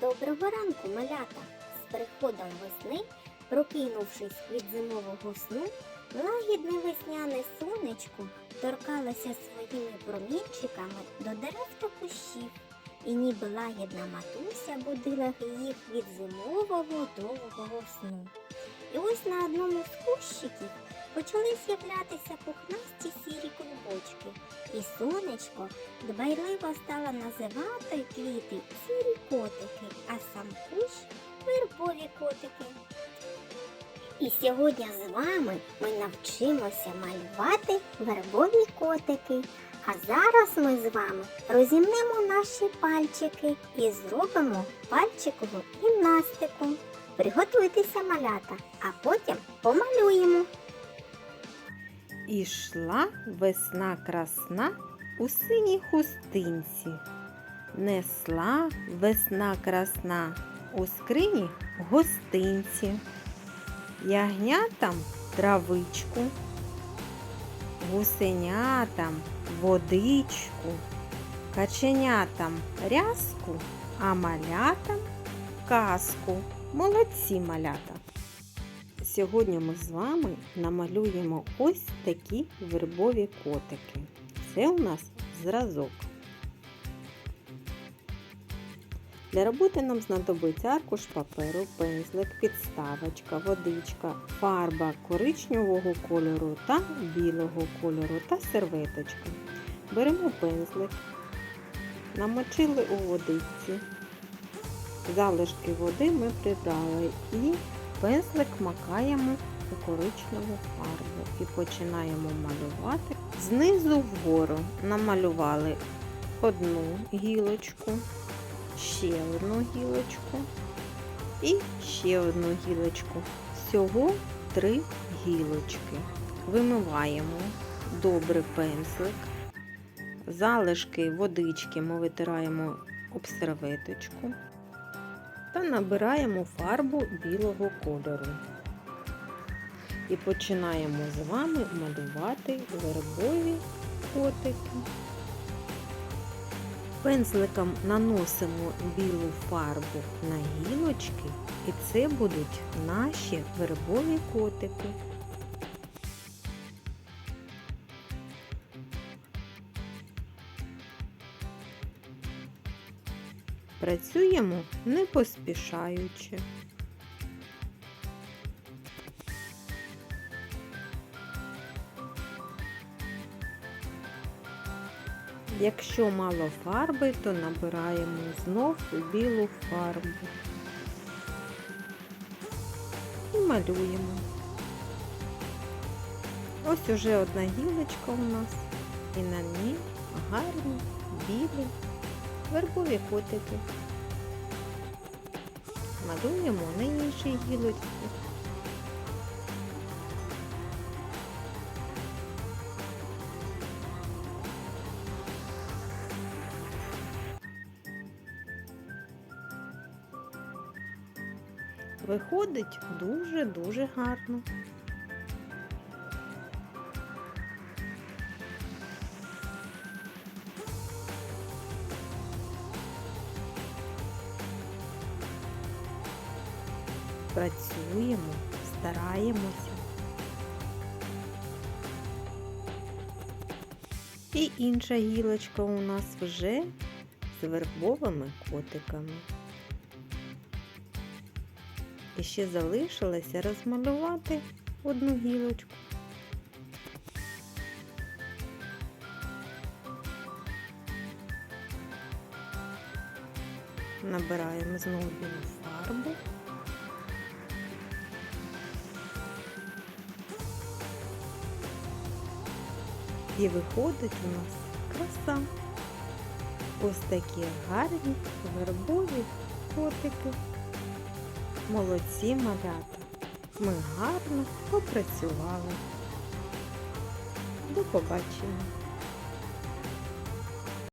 Доброго ранку, малята! З приходом весни, прокинувшись від зимового сну, лагідне весняне сонечко торкалося своїми промінчиками до дерев та кущів, і ніби лагідна матуся будила їх від зимового довгого сну. І ось на одному з кущиків почали з'являтися пухнасті сірі клубочки, і сонечко дбайливо стала називати квіти сірі котики, а сам кущ вербові котики. І сьогодні з вами ми навчимося малювати вербові котики. А зараз ми з вами розімнемо наші пальчики і зробимо пальчикову гімнастику. Приготуйтеся малята, а потім помалюємо. Ішла весна красна у синій хустинці. Несла весна красна у скрині гостинці. Ягнятам травичку, гусенятам водичку, каченятам рязку, а малятам казку. Молодці малята! Сьогодні ми з вами намалюємо ось такі вербові котики. Це у нас зразок. Для роботи нам знадобиться аркуш паперу, пензлик, підставочка, водичка, фарба коричневого кольору та білого кольору та серветочка. Беремо пензлик, намочили у водичці. Залишки води ми прибрали і Пензлик макаємо у коричневу фарбу і починаємо малювати. Знизу вгору намалювали одну гілочку, ще одну гілочку і ще одну гілочку. Всього три гілочки. Вимиваємо добре пензлик. Залишки водички ми витираємо об серветочку та набираємо фарбу білого кольору. І починаємо з вами малювати вербові котики. Пензликом наносимо білу фарбу на гілочки, і це будуть наші вербові котики. Працюємо не поспішаючи. Якщо мало фарби, то набираємо знов білу фарбу і малюємо. Ось уже одна гілочка у нас, і на ній гарні білі вербові котики. Малюємо на іншій гілочці. Виходить дуже-дуже гарно. Працюємо, стараємося. І інша гілочка у нас вже з вербовими котиками. І ще залишилося розмалювати одну гілочку. Набираємо знову білу І виходить у нас краса. Ось такі гарні вербові котики. Молодці малята. Ми гарно попрацювали. До побачення!